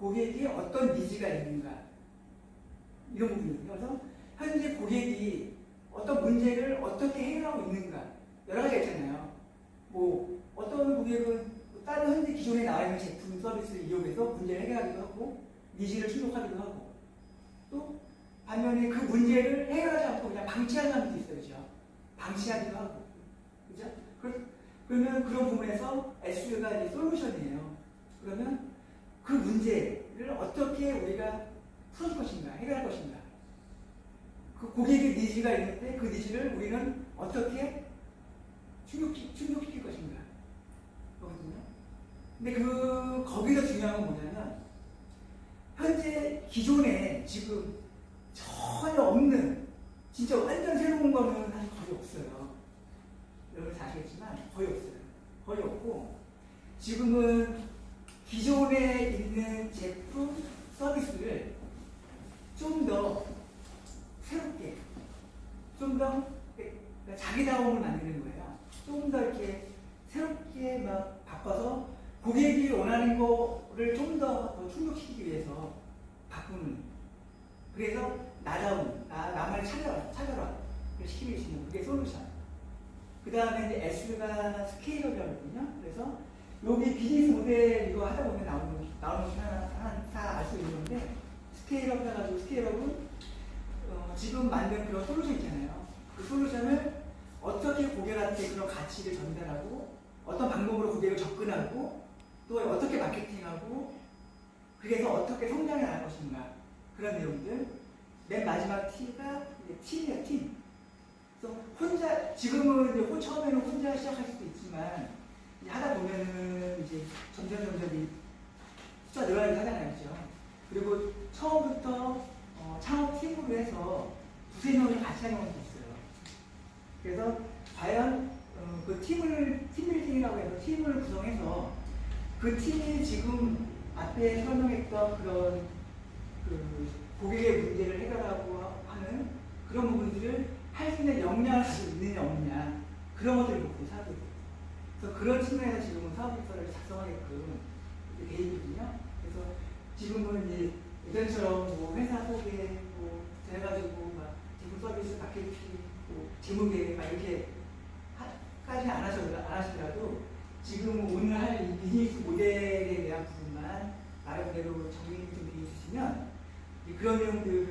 고객이 어떤 니즈가 있는가 이런 부분이거든요. 그래서 현재 고객이 어떤 문제를 어떻게 해결하고 있는가 여러 가지가 있잖아요. 뭐 어떤 고객은 다른 현재 기존에 나와 있는 제품 서비스를 이용해서 문제를 해결하기도 하고 니즈를 충족하기도 하고 또 반면에 그 문제를 해결하지 않고 그냥 방치하는 사람도 있어요. 그죠? 방치하기도 하고 그죠? 그- 그러면 그런 부분에서 SU가 이제 솔루션이에요. 그러면 그 문제를 어떻게 우리가 풀어줄 것인가, 해결할 것인가. 그 고객의 니즈가 있는데 그 니즈를 우리는 어떻게 충족시, 충족시킬 것인가. 거거든요. 근데 그, 거기서 중요한 건 뭐냐면, 현재 기존에 지금 전혀 없는, 진짜 완전 새로운 거는 사실 거의 없어요. 여러분 다 아시겠지만, 거의 없어요. 거의 없고, 지금은 기존에 있는 제품, 서비스를 좀 더 새롭게, 좀 더 자기다움을 만드는 거예요. 좀 더 이렇게 새롭게 막 바꿔서 고객이 원하는 거를 좀 더 충족시키기 위해서 바꾸는. 그래서 나다운, 나, 나만을 찾아라, 찾아라. 위해서 그게 솔루션. 그 다음에 S가 스케일업이거든요. 그래서 여기 비즈니스 모델 이거 하다 보면 나오는, 나오는 거 하나, 다알수 있는 건데, 스케일업 해가지고 스케일업은 어, 지금 만든 그런 솔루션 있잖아요. 그 솔루션을 어떻게 고객한테 그런 가치를 전달하고, 어떤 방법으로 고객을 접근하고, 또 어떻게 마케팅하고, 그래서 어떻게 성장해 나갈 것인가. 그런 내용들. 맨 마지막 T가 팀이에요, 팀. 그래서 혼자, 지금은 이제 혼- 처음에는 혼자 시작할 수도 있지만, 하다 보면은 이제 점점 점점 이 숫자 늘어나긴 하잖아요. 그죠? 그리고 처음부터 어, 창업팀으로 해서 두세 명이 같이 하는 것도 있어요. 그래서 과연 어, 그 팀을, 팀빌딩이라고 해서 팀을 구성해서 그 팀이 지금 앞에 설명했던 그런 그 고객의 문제를 해결하고 하는 그런 부분들을 할 수 있는 역량을 가지고 있느냐 없느냐 그런 것들을 사업이 그래서 그런 측면에서 지금은 사업부서를 작성하게끔 이렇게 돼 있거든요. 그래서 지금은 이제 예전처럼 뭐 회사 소개 뭐 돼가지고 막 제품 서비스 마케팅 뭐 재무 계획 막 이렇게 까지 안 하셔도 안 하시더라도 지금 오늘 할이 비즈니스 모델에 대한 부분만 나름대로 정리를 좀 이제 그런 내용들